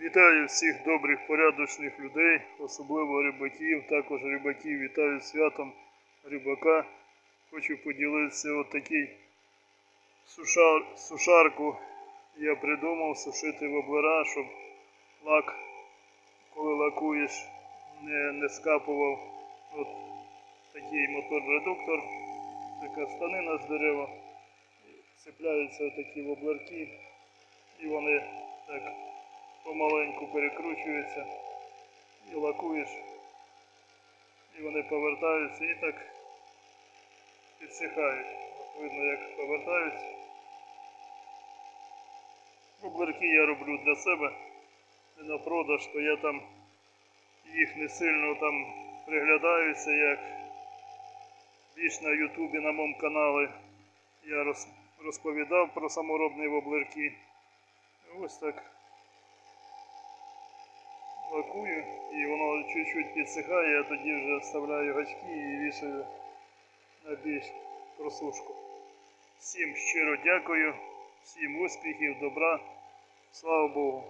Вітаю всіх добрих, порядочних людей, особливо рибаків, також рибаків вітаю святом рибака. Хочу поділитися от такий сушар, сушарку. Я придумав сушити воблера, щоб лак, коли лакуєш, не, не скапував. От такий мотор-редуктор, така станина з дерева. Цепляються такі воблерки і вони так помаленьку перекручуються і лакуєш, і вони повертаються і так підсихають. От видно, як повертаються. Воблерки я роблю для себе, не на продаж, то я там їх не сильно там приглядаюся, як більш на Ютубі на моєму каналі я розповідав про саморобні воблерки. Ось так лакую і воно чуть-чуть підсихає, я тоді вже вставляю гачки і вішаю на більш просушку. Всім щиро дякую, всім успіхів, добра, слава Богу.